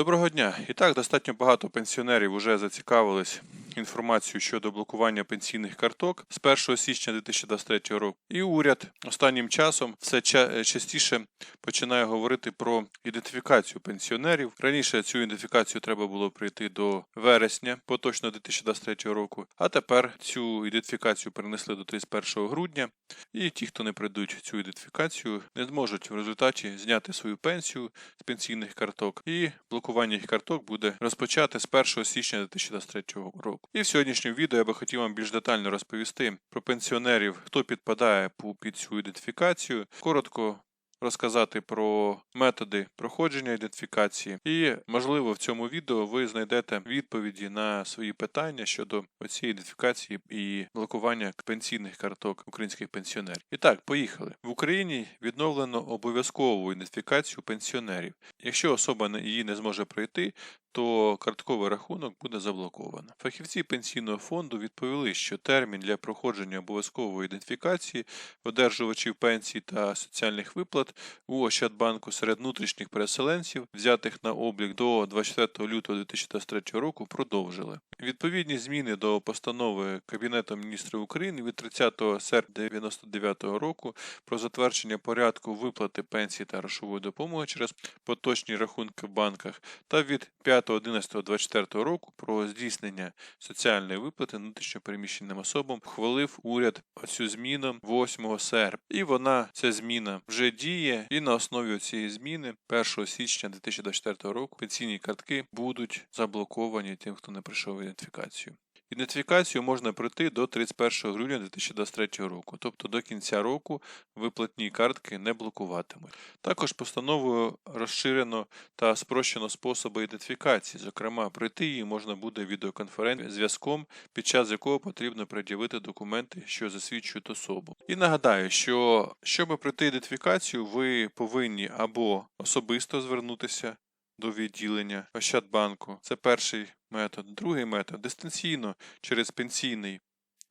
Доброго дня. І так, достатньо багато пенсіонерів вже зацікавились інформацією щодо блокування пенсійних карток з 1 січня 2023 року. І уряд останнім часом все ча- частіше починає говорити про ідентифікацію пенсіонерів. Раніше цю ідентифікацію треба було прийти до вересня поточно 2023 року, а тепер цю ідентифікацію перенесли до 31 грудня. І ті, хто не прийдуть цю ідентифікацію, не зможуть в результаті зняти свою пенсію з пенсійних карток, і блокування їх карток буде розпочати з 1 січня 2023 року. І в сьогоднішньому відео я би хотів вам більш детально розповісти про пенсіонерів, хто підпадає під цю ідентифікацію. Коротко розказати про методи проходження ідентифікації, і можливо в цьому відео ви знайдете відповіді на свої питання щодо цієї ідентифікації і блокування пенсійних карток українських пенсіонерів. І так, поїхали. В Україні відновлено обов'язкову ідентифікацію пенсіонерів. Якщо особа її не зможе пройти, то картковий рахунок буде заблоковано. Фахівці пенсійного фонду відповіли, що термін для проходження обов'язкової ідентифікації одержувачів пенсій та соціальних виплат у Ощадбанку серед внутрішніх переселенців, взятих на облік до 24 лютого 2023 року, продовжили. Відповідні зміни до постанови Кабінету міністрів України від 30 серпня 1999 року про затвердження порядку виплати пенсій та грошової допомоги через поточні рахунки в банках та від 5.11.24 року про здійснення соціальної виплати внутрішньопереміщеним особам ухвалив уряд цю зміну 8 серпня. І вона, ця зміна, вже діє, і на основі цієї зміни 1 січня 2024 року пенсійні картки будуть заблоковані тим, хто не пройшов ідентифікацію. Ідентифікацію можна пройти до 31 грудня 2023 року, тобто до кінця року виплатні картки не блокуватимуть. Також постановою розширено та спрощено способи ідентифікації. Зокрема, пройти її можна буде відеоконференцією зв'язком, під час якого потрібно пред'явити документи, що засвідчують особу. І нагадаю, що щоб пройти ідентифікацію, ви повинні або особисто звернутися до відділення Ощадбанку. Це перший метод. Другий метод дистанційно через пенсійний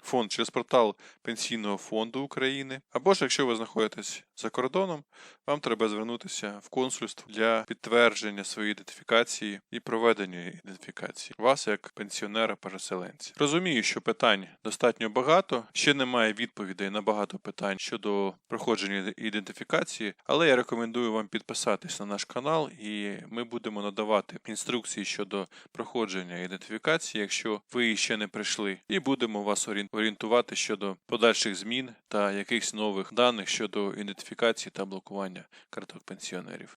фонд, через портал Пенсійного фонду України. Або ж, якщо ви знаходитесь за кордоном, вам треба звернутися в консульство для підтвердження своєї ідентифікації і проведення ідентифікації вас як пенсіонера-переселенця. Розумію, що питань достатньо багато, ще немає відповідей на багато питань щодо проходження ідентифікації, але я рекомендую вам підписатись на наш канал, і ми будемо надавати інструкції щодо проходження ідентифікації, якщо ви ще не прийшли, і будемо вас орієн- орієнтувати щодо подальших змін та якихось нових даних щодо ідентифікації та блокування карток пенсіонерів.